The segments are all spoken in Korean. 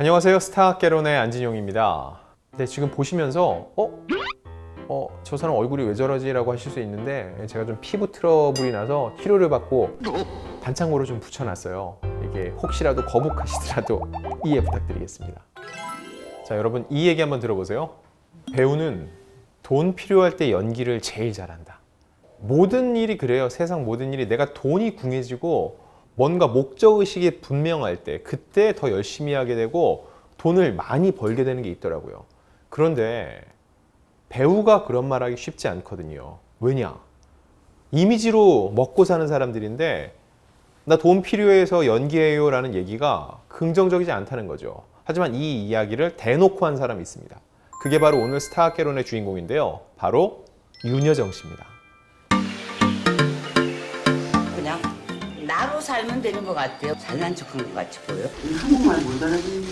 안녕하세요. 스타캐론의 안진용입니다. 네, 지금 보시면서 어? 어, 저 사람 얼굴이 왜 저러지 라고 하실 수 있는데 제가 좀 피부 트러블이 나서 치료를 받고 반창고를 좀 붙여놨어요. 이게 혹시라도 거북하시더라도 이해 부탁드리겠습니다. 자, 여러분 이 얘기 한번 들어보세요. 배우는 돈 필요할 때 연기를 제일 잘한다. 모든 일이 그래요. 세상 모든 일이 내가 돈이 궁해지고 뭔가 목적 의식이 분명할 때 그때 더 열심히 하게 되고 돈을 많이 벌게 되는 게 있더라고요. 그런데 배우가 그런 말 하기 쉽지 않거든요. 왜냐? 이미지로 먹고 사는 사람들인데 나 돈 필요해서 연기해요 라는 얘기가 긍정적이지 않다는 거죠. 하지만 이 이야기를 대놓고 한 사람이 있습니다. 그게 바로 오늘 스타캐론의 주인공인데요. 바로 윤여정 씨입니다. 나로 살면 되는 것 같아요. 잘난 척한 것 같이 보여. 한국말 못 알아듣는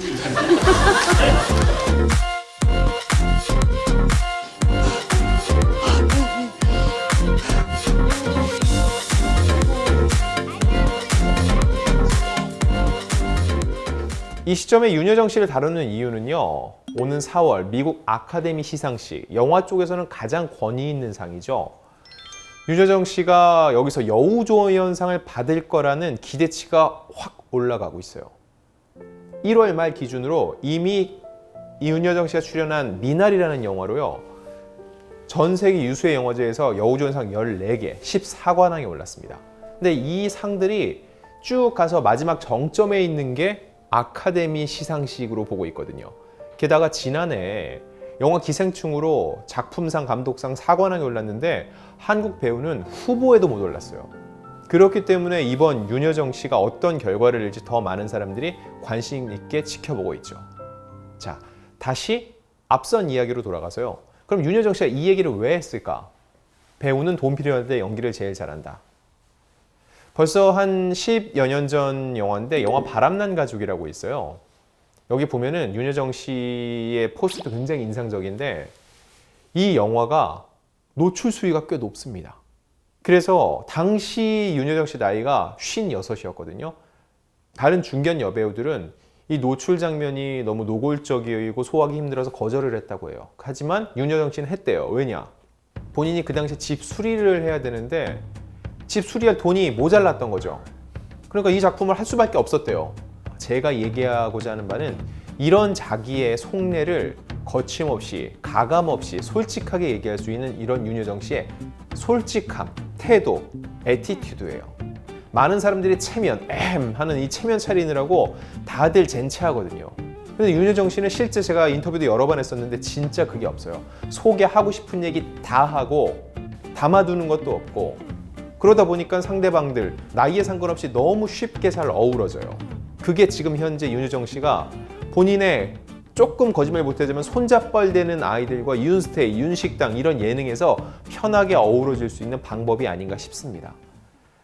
이 시점에 윤여정 씨를 다루는 이유는요. 오는 4월 미국 아카데미 시상식 영화 쪽에서는 가장 권위 있는 상이죠. 윤여정 씨가 여기서 여우조연상을 받을 거라는 기대치가 확 올라가고 있어요. 1월 말 기준으로 이미 이윤여정 씨가 출연한 미나리라는 영화로요. 전 세계 유수의 영화제에서 여우조연상 14개, 14관왕에 올랐습니다. 근데 이 상들이 쭉 가서 마지막 정점에 있는 게 아카데미 시상식으로 보고 있거든요. 게다가 지난해 영화 기생충으로 작품상, 감독상 4관왕에 올랐는데 한국 배우는 후보에도 못 올랐어요. 그렇기 때문에 이번 윤여정 씨가 어떤 결과를 낼지 더 많은 사람들이 관심 있게 지켜보고 있죠. 자, 다시 앞선 이야기로 돌아가서요. 그럼 윤여정 씨가 이 얘기를 왜 했을까? 배우는 돈 필요할 때 연기를 제일 잘한다. 벌써 한 10여 년 전 영화인데 영화 바람난 가족이라고 있어요. 여기 보면은 윤여정 씨의 포스도 굉장히 인상적인데 이 영화가 노출 수위가 꽤 높습니다. 그래서 당시 윤여정 씨 나이가 56이었거든요. 다른 중견 여배우들은 이 노출 장면이 너무 노골적이고 소화하기 힘들어서 거절을 했다고 해요. 하지만 윤여정 씨는 했대요. 왜냐? 본인이 그 당시에 집 수리를 해야 되는데 집 수리할 돈이 모자랐던 거죠. 그러니까 이 작품을 할 수밖에 없었대요. 제가 얘기하고자 하는 바는 이런 자기의 속내를 거침없이 가감 없이 솔직하게 얘기할 수 있는 이런 윤여정 씨의 솔직함, 태도, 에티튜드예요. 많은 사람들이 체면, 엠 하는 이 체면 차리느라고 다들 젠체하거든요. 근데 윤여정 씨는 실제 제가 인터뷰도 여러 번 했었는데 진짜 그게 없어요. 속에 하고 싶은 얘기 다 하고 담아두는 것도 없고 그러다 보니까 상대방들 나이에 상관없이 너무 쉽게 잘 어우러져요. 그게 지금 현재 윤여정 씨가 본인의 조금 거짓말 못하자면 손잡벌되는 아이들과 윤스테이, 윤식당 이런 예능에서 편하게 어우러질 수 있는 방법이 아닌가 싶습니다.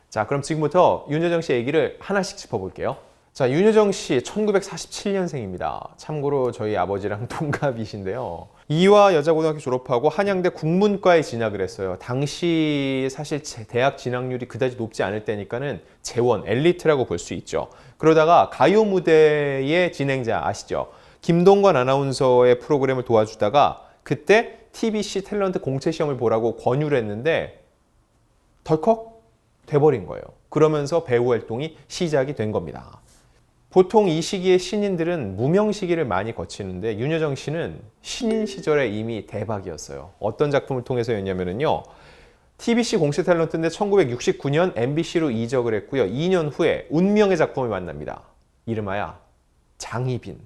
자, 그럼 지금부터 윤여정 씨 얘기를 하나씩 짚어볼게요. 자, 윤여정 씨 1947년생입니다. 참고로 저희 아버지랑 동갑이신데요. 이화 여자고등학교 졸업하고 한양대 국문과에 진학을 했어요. 당시 사실 제 대학 진학률이 그다지 높지 않을 때니까는 재원, 엘리트라고 볼 수 있죠. 그러다가 가요 무대의 진행자 아시죠? 김동관 아나운서의 프로그램을 도와주다가 그때 TBC 탤런트 공채 시험을 보라고 권유를 했는데 덜컥 돼버린 거예요. 그러면서 배우 활동이 시작이 된 겁니다. 보통 이 시기에 신인들은 무명 시기를 많이 거치는데 윤여정 씨는 신인 시절에 이미 대박이었어요. 어떤 작품을 통해서였냐면요. TBC 공채 탤런트인데 1969년 MBC로 이적을 했고요. 2년 후에 운명의 작품을 만납니다. 이름하여 장희빈.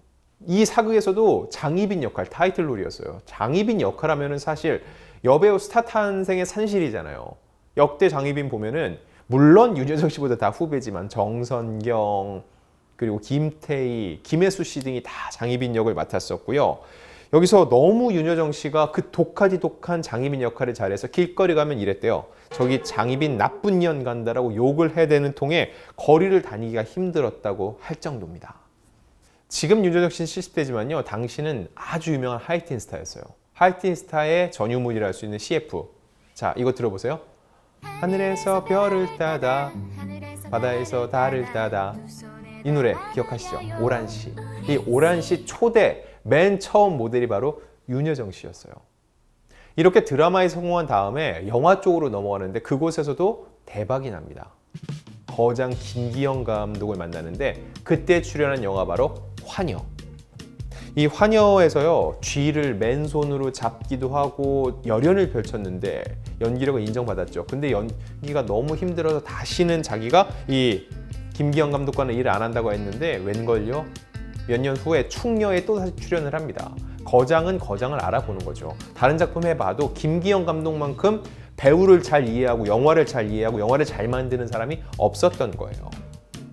이 사극에서도 장희빈 역할 타이틀롤이었어요. 장희빈 역할 하면은 사실 여배우 스타 탄생의 산실이잖아요. 역대 장희빈 보면은 물론 윤여정 씨보다 다 후배지만 정선경 그리고 김태희, 김혜수 씨 등이 다 장희빈 역을 맡았었고요. 여기서 너무 윤여정 씨가 그 독하디 독한 장희빈 역할을 잘해서 길거리 가면 이랬대요. 저기 장희빈 나쁜 년 간다라고 욕을 해대는 통에 거리를 다니기가 힘들었다고 할 정도입니다. 지금 윤여정 씨는 70대지만요. 당시는 아주 유명한 하이틴 스타였어요. 하이틴 스타의 전유물이라 할 수 있는 CF. 자, 이거 들어보세요. 하늘에서 별을 따다 바다에서 달을 따다 이 노래 기억하시죠? 오란 씨. 이 오란 씨 초대 맨 처음 모델이 바로 윤여정 씨였어요. 이렇게 드라마에 성공한 다음에 영화 쪽으로 넘어가는데 그곳에서도 대박이 납니다. 거장 김기영 감독을 만나는데 그때 출연한 영화 바로 환여. 이 환여에서요 쥐를 맨손으로 잡기도 하고 열연을 펼쳤는데 연기력을 인정받았죠. 근데 연기가 너무 힘들어서 다시는 자기가 이 김기영 감독과는 일을 안 한다고 했는데 웬걸요 몇 년 후에 충녀에 또 다시 출연을 합니다. 거장은 거장을 알아보는 거죠. 다른 작품 해봐도 김기영 감독만큼 배우를 잘 이해하고 영화를 잘 이해하고 영화를 잘 만드는 사람이 없었던 거예요.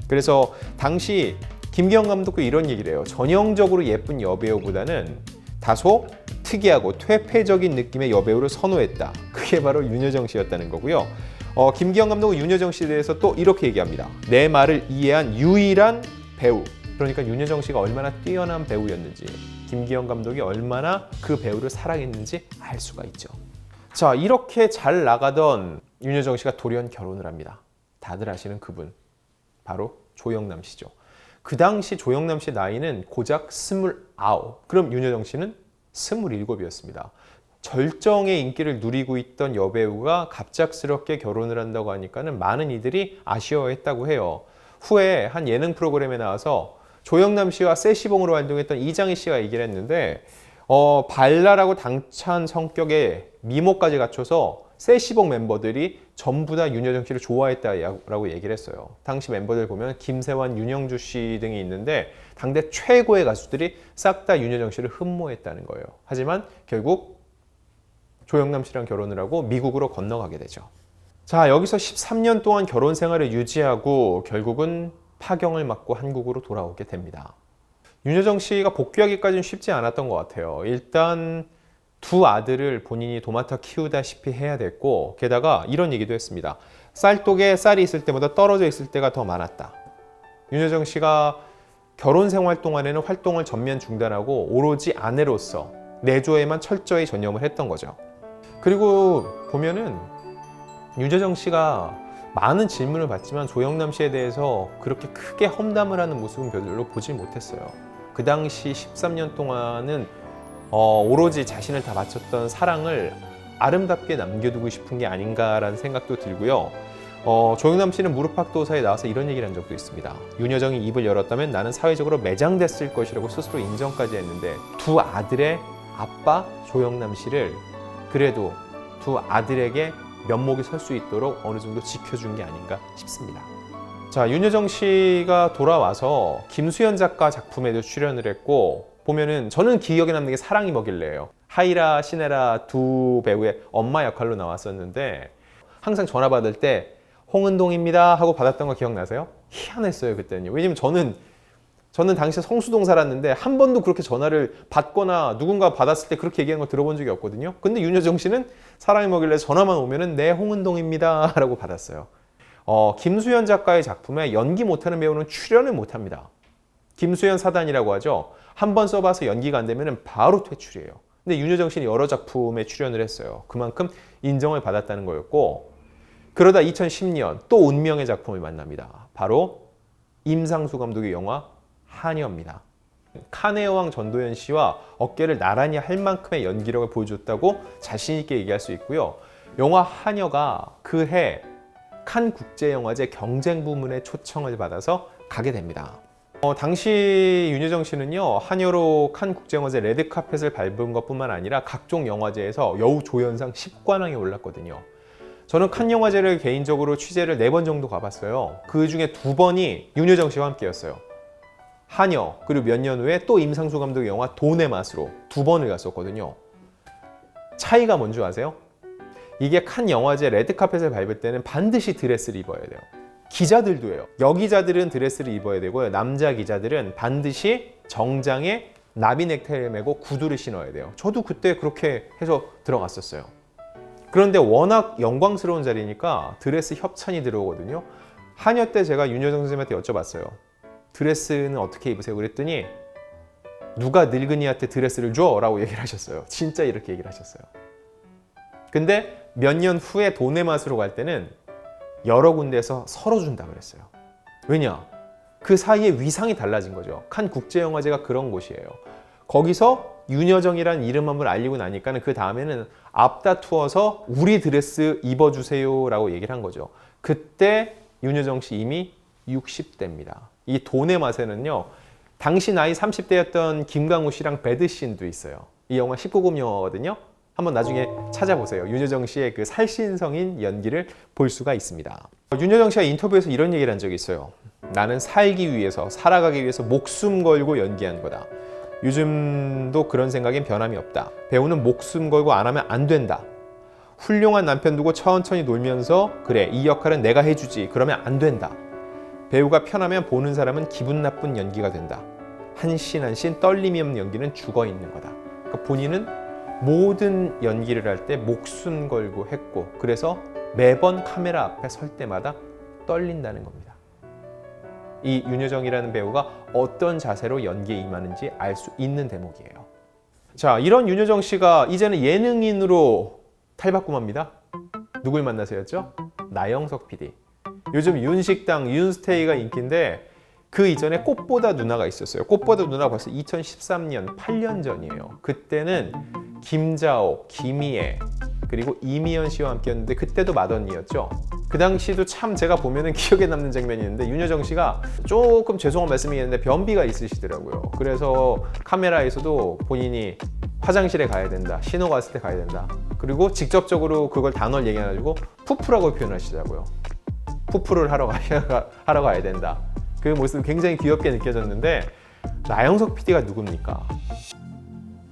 그래서 당시 김기영 감독도 이런 얘기를 해요. 전형적으로 예쁜 여배우보다는 다소 특이하고 퇴폐적인 느낌의 여배우를 선호했다. 그게 바로 윤여정 씨였다는 거고요. 어, 김기영 감독은 윤여정 씨에 대해서 또 이렇게 얘기합니다. 내 말을 이해한 유일한 배우. 그러니까 윤여정 씨가 얼마나 뛰어난 배우였는지, 김기영 감독이 얼마나 그 배우를 사랑했는지 알 수가 있죠. 자, 이렇게 잘 나가던 윤여정 씨가 돌연 결혼을 합니다. 다들 아시는 그분. 바로 조영남 씨죠. 그 당시 조영남 씨 나이는 고작 29. 그럼 윤여정 씨는 27이었습니다. 절정의 인기를 누리고 있던 여배우가 갑작스럽게 결혼을 한다고 하니까는 많은 이들이 아쉬워했다고 해요. 후에 한 예능 프로그램에 나와서 조영남 씨와 세시봉으로 활동했던 이장희 씨가 얘기를 했는데 어, 발랄하고 당찬 성격에 미모까지 갖춰서 세시봉 멤버들이 전부 다 윤여정 씨를 좋아했다라고 얘기를 했어요. 당시 멤버들 보면 김세환, 윤영주 씨 등이 있는데 당대 최고의 가수들이 싹 다 윤여정 씨를 흠모했다는 거예요. 하지만 결국 조영남 씨랑 결혼을 하고 미국으로 건너가게 되죠. 자, 여기서 13년 동안 결혼 생활을 유지하고 결국은 파경을 맞고 한국으로 돌아오게 됩니다. 윤여정 씨가 복귀하기까지는 쉽지 않았던 것 같아요. 일단 두 아들을 본인이 도맡아 키우다시피 해야 됐고 게다가 이런 얘기도 했습니다. 쌀독에 쌀이 있을 때보다 떨어져 있을 때가 더 많았다. 윤여정 씨가 결혼 생활 동안에는 활동을 전면 중단하고 오로지 아내로서 내조에만 철저히 전념을 했던 거죠. 그리고 보면은 윤여정 씨가 많은 질문을 받지만 조영남 씨에 대해서 그렇게 크게 험담을 하는 모습은 별로 보질 못했어요. 그 당시 13년 동안은 어, 오로지 자신을 다 바쳤던 사랑을 아름답게 남겨두고 싶은 게 아닌가라는 생각도 들고요. 어, 조영남 씨는 무릎팍도사에 나와서 이런 얘기를 한 적도 있습니다. 윤여정이 입을 열었다면 나는 사회적으로 매장됐을 것이라고 스스로 인정까지 했는데 두 아들의 아빠 조영남 씨를 그래도 두 아들에게 면목이 설 수 있도록 어느 정도 지켜준 게 아닌가 싶습니다. 자, 윤여정 씨가 돌아와서 김수현 작가 작품에도 출연을 했고 보면은 저는 기억에 남는 게 사랑이 뭐길래요. 하이라, 시네라 두 배우의 엄마 역할로 나왔었는데 항상 전화 받을 때 홍은동입니다 하고 받았던 거 기억나세요? 희한했어요 그때는요. 왜냐면 저는 저는 당시 성수동 살았는데 한 번도 그렇게 전화를 받거나 누군가 받았을 때 그렇게 얘기하는 거 들어본 적이 없거든요. 근데 윤여정 씨는 사랑이 뭐길래 전화만 오면은 네 홍은동입니다 라고 받았어요. 어, 김수현 작가의 작품에 연기 못하는 배우는 출연을 못합니다. 김수현 사단이라고 하죠. 한 번 써봐서 연기가 안 되면 바로 퇴출이에요. 근데 윤여정 씨는 여러 작품에 출연을 했어요. 그만큼 인정을 받았다는 거였고 그러다 2010년 또 운명의 작품을 만납니다. 바로 임상수 감독의 영화 한여입니다. 칸의 여왕 전도연 씨와 어깨를 나란히 할 만큼의 연기력을 보여줬다고 자신 있게 얘기할 수 있고요. 영화 한여가 그 해 칸 국제영화제 경쟁 부문에 초청을 받아서 가게 됩니다. 어, 당시 윤여정 씨는요 한여로 칸 국제영화제 레드카펫을 밟은 것뿐만 아니라 각종 영화제에서 여우 조연상 10관왕에 올랐거든요. 저는 칸 영화제를 개인적으로 취재를 네 번 정도 가봤어요. 그 중에 두 번이 윤여정 씨와 함께였어요. 한여 그리고 몇 년 후에 또 임상수 감독의 영화 돈의 맛으로 두 번을 갔었거든요. 차이가 뭔지 아세요? 이게 칸 영화제 레드카펫을 밟을 때는 반드시 드레스를 입어야 돼요. 기자들도요. 여기자들은 드레스를 입어야 되고요. 남자 기자들은 반드시 정장에 나비 넥타이를 메고 구두를 신어야 돼요. 저도 그때 그렇게 해서 들어갔었어요. 그런데 워낙 영광스러운 자리니까 드레스 협찬이 들어오거든요. 한여 때 제가 윤여정 선생님한테 여쭤봤어요. 드레스는 어떻게 입으세요? 그랬더니 누가 늙은이한테 드레스를 줘? 라고 얘기를 하셨어요. 진짜 이렇게 얘기를 하셨어요. 근데 몇 년 후에 돈의 맛으로 갈 때는 여러 군데에서 서로 준다 그랬어요. 왜냐? 그 사이에 위상이 달라진 거죠. 칸 국제영화제가 그런 곳이에요. 거기서 윤여정이란 이름 한번 알리고 나니까는 그 다음에는 앞다투어서 우리 드레스 입어주세요라고 얘기를 한 거죠. 그때 윤여정 씨 이미 60대입니다. 이 돈의 맛에는요. 당시 나이 30대였던 김강우 씨랑 배드신도 있어요. 이 영화 19금 영화거든요. 한번 나중에 찾아보세요. 윤여정 씨의 그 살신성인 연기를 볼 수가 있습니다. 윤여정 씨가 인터뷰에서 이런 얘기를 한 적이 있어요. 나는 살기 위해서, 살아가기 위해서 목숨 걸고 연기한 거다. 요즘도 그런 생각엔 변함이 없다. 배우는 목숨 걸고 안 하면 안 된다. 훌륭한 남편 두고 천천히 놀면서 그래 이 역할은 내가 해주지 그러면 안 된다. 배우가 편하면 보는 사람은 기분 나쁜 연기가 된다. 한 씬 한 씬 떨림이 없는 연기는 죽어 있는 거다. 그러니까 본인은 모든 연기를 할 때 목숨 걸고 했고 그래서 매번 카메라 앞에 설 때마다 떨린다는 겁니다. 이 윤여정이라는 배우가 어떤 자세로 연기에 임하는지 알 수 있는 대목이에요. 자, 이런 윤여정 씨가 이제는 예능인으로 탈바꿈합니다. 누굴 만나서였죠? 나영석 PD. 요즘 윤식당, 윤스테이가 인기인데 그 이전에 꽃보다 누나가 있었어요. 꽃보다 누나가 벌써 2013년, 8년 전이에요. 그때는 김자옥, 김희애, 그리고 이미연 씨와 함께였는데 그때도 맏언니였죠. 그 당시도 참 제가 보면은 기억에 남는 장면이 있는데 윤여정 씨가 조금 죄송한 말씀이겠는데 변비가 있으시더라고요. 그래서 카메라에서도 본인이 화장실에 가야 된다, 신호가 왔을 때 가야 된다. 그리고 직접적으로 그걸 단어를 얘기해가지고 푸푸라고 표현하시더라고요. 푸푸를 하러 가야, 하러 가야 된다. 그 모습이 굉장히 귀엽게 느껴졌는데 나영석 PD가 누굽니까?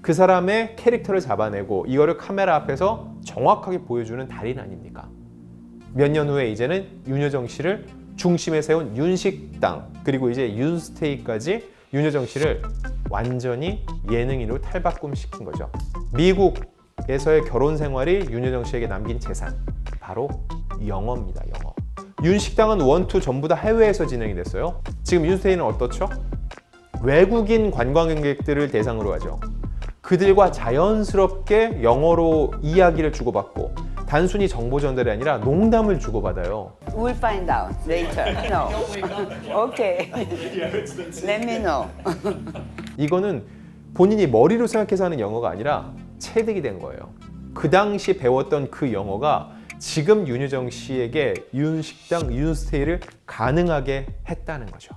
그 사람의 캐릭터를 잡아내고 이거를 카메라 앞에서 정확하게 보여주는 달인 아닙니까? 몇 년 후에 이제는 윤여정 씨를 중심에 세운 윤식당 그리고 이제 윤스테이까지 윤여정 씨를 완전히 예능인으로 탈바꿈 시킨 거죠. 미국에서의 결혼 생활이 윤여정 씨에게 남긴 재산 바로 영어입니다. 영어. 윤식당은 원투 전부 다 해외에서 진행이 됐어요. 지금 윤스테이는 어떻죠? 외국인 관광객들을 대상으로 하죠. 그들과 자연스럽게 영어로 이야기를 주고받고 단순히 정보 전달이 아니라 농담을 주고받아요. We'll find out later. No. Okay. Let me know. 이거는 본인이 머리로 생각해서 하는 영어가 아니라 체득이 된 거예요. 그 당시 배웠던 그 영어가 지금 윤여정 씨에게 윤식당, 윤스테이를 가능하게 했다는 거죠.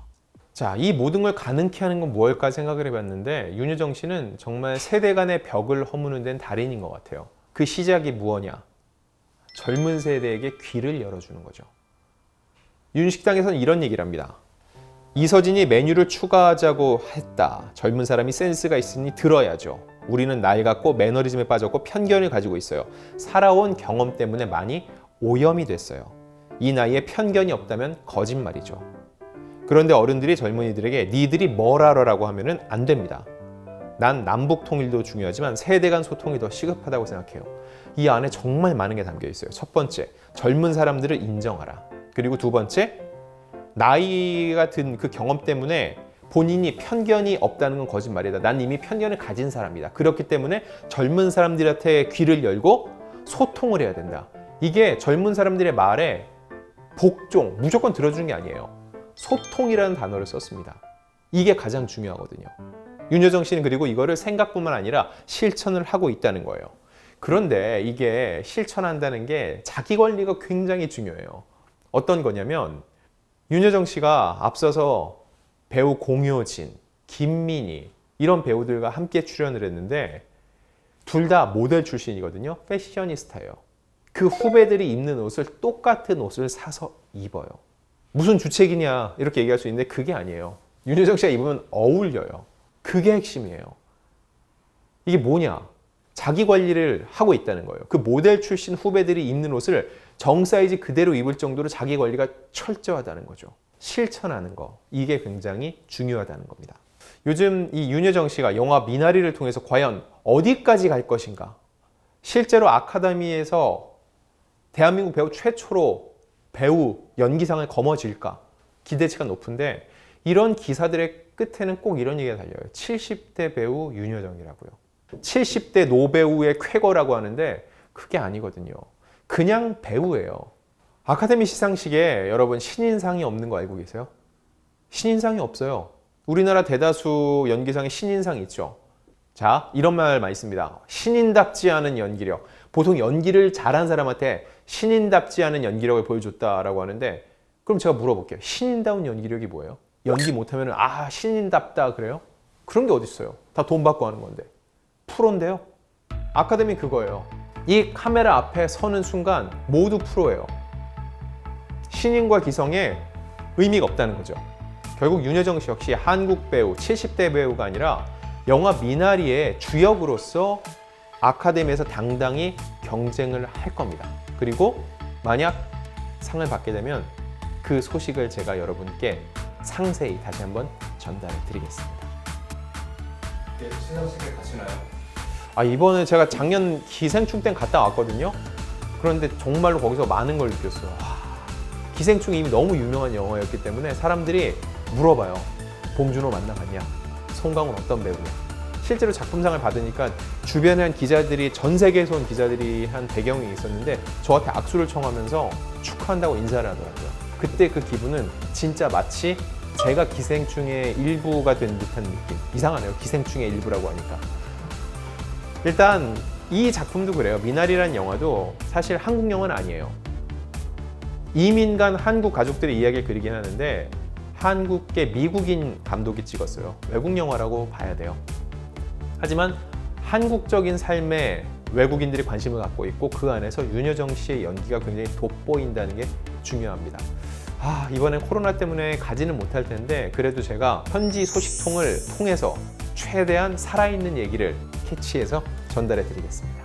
자, 이 모든 걸 가능케 하는 건 무엇일까 생각을 해봤는데 윤여정 씨는 정말 세대 간의 벽을 허무는 데는 달인인 것 같아요. 그 시작이 무엇냐? 젊은 세대에게 귀를 열어주는 거죠. 윤식당에서는 이런 얘기를 합니다. 이서진이 메뉴를 추가하자고 했다. 젊은 사람이 센스가 있으니 들어야죠. 우리는 낡았고 매너리즘에 빠졌고 편견을 가지고 있어요. 살아온 경험 때문에 많이 오염이 됐어요. 이 나이에 편견이 없다면 거짓말이죠. 그런데 어른들이 젊은이들에게 니들이 뭘 알아라고 하면은 안 됩니다. 난 남북 통일도 중요하지만 세대 간 소통이 더 시급하다고 생각해요. 이 안에 정말 많은 게 담겨 있어요. 첫 번째, 젊은 사람들을 인정하라. 그리고 두 번째, 나이가 든 그 경험 때문에 본인이 편견이 없다는 건 거짓말이다. 난 이미 편견을 가진 사람이다. 그렇기 때문에 젊은 사람들한테 귀를 열고 소통을 해야 된다. 이게 젊은 사람들의 말에 복종, 무조건 들어주는 게 아니에요. 소통이라는 단어를 썼습니다. 이게 가장 중요하거든요. 윤여정 씨는 그리고 이거를 생각뿐만 아니라 실천을 하고 있다는 거예요. 그런데 이게 실천한다는 게 자기 관리가 굉장히 중요해요. 어떤 거냐면 윤여정 씨가 앞서서 배우 공효진, 김민희 이런 배우들과 함께 출연을 했는데 둘 다 모델 출신이거든요. 패셔니스타예요. 그 후배들이 입는 옷을 똑같은 옷을 사서 입어요. 무슨 주책이냐 이렇게 얘기할 수 있는데 그게 아니에요. 윤여정 씨가 입으면 어울려요. 그게 핵심이에요. 이게 뭐냐? 자기 관리를 하고 있다는 거예요. 그 모델 출신 후배들이 입는 옷을 정 사이즈 그대로 입을 정도로 자기 관리가 철저하다는 거죠. 실천하는 거. 이게 굉장히 중요하다는 겁니다. 요즘 이 윤여정 씨가 영화 미나리를 통해서 과연 어디까지 갈 것인가? 실제로 아카데미에서 대한민국 배우 최초로 배우 연기상을 거머쥘까? 기대치가 높은데 이런 기사들의 끝에는 꼭 이런 얘기가 달려요. 70대 배우 윤여정이라고요. 70대 노배우의 쾌거라고 하는데 그게 아니거든요. 그냥 배우예요. 아카데미 시상식에 여러분 신인상이 없는 거 알고 계세요? 신인상이 없어요. 우리나라 대다수 연기상에 신인상이 있죠. 자, 이런 말 많이 씁니다. 신인답지 않은 연기력. 보통 연기를 잘한 사람한테 신인답지 않은 연기력을 보여줬다라고 하는데 그럼 제가 물어볼게요. 신인다운 연기력이 뭐예요? 연기 못하면 아 신인답다 그래요? 그런 게 어딨어요? 다 돈 받고 하는 건데 프로인데요. 아카데미 그거예요. 이 카메라 앞에 서는 순간 모두 프로예요. 신인과 기성에 의미가 없다는 거죠. 결국 윤여정 씨 역시 한국 배우, 70대 배우가 아니라 영화 미나리의 주역으로서 아카데미에서 당당히 경쟁을 할 겁니다. 그리고 만약 상을 받게 되면 그 소식을 제가 여러분께 상세히 다시 한번 전달해 드리겠습니다. 시상식에 가시나요? 아 이번에 제가 작년 기생충 때 갔다 왔거든요. 그런데 정말로 거기서 많은 걸 느꼈어요. 와, 기생충이 이미 너무 유명한 영화였기 때문에 사람들이 물어봐요. 봉준호 만나봤냐? 송강호 어떤 배우냐? 실제로 작품상을 받으니까 주변에 한 기자들이 전 세계에서 온 기자들이 한 100여 명이 있었는데 저한테 악수를 청하면서 축하한다고 인사를 하더라고요. 그때 그 기분은 진짜 마치 제가 기생충의 일부가 된 듯한 느낌. 이상하네요. 기생충의 일부라고 하니까. 일단 이 작품도 그래요. 미나리라는 영화도 사실 한국 영화는 아니에요. 이민 간 한국 가족들의 이야기를 그리긴 하는데 한국계 미국인 감독이 찍었어요. 외국 영화라고 봐야 돼요. 하지만 한국적인 삶에 외국인들이 관심을 갖고 있고 그 안에서 윤여정 씨의 연기가 굉장히 돋보인다는 게 중요합니다. 아, 이번엔 코로나 때문에 가지는 못할 텐데 그래도 제가 현지 소식통을 통해서 최대한 살아있는 얘기를 캐치해서 전달해 드리겠습니다.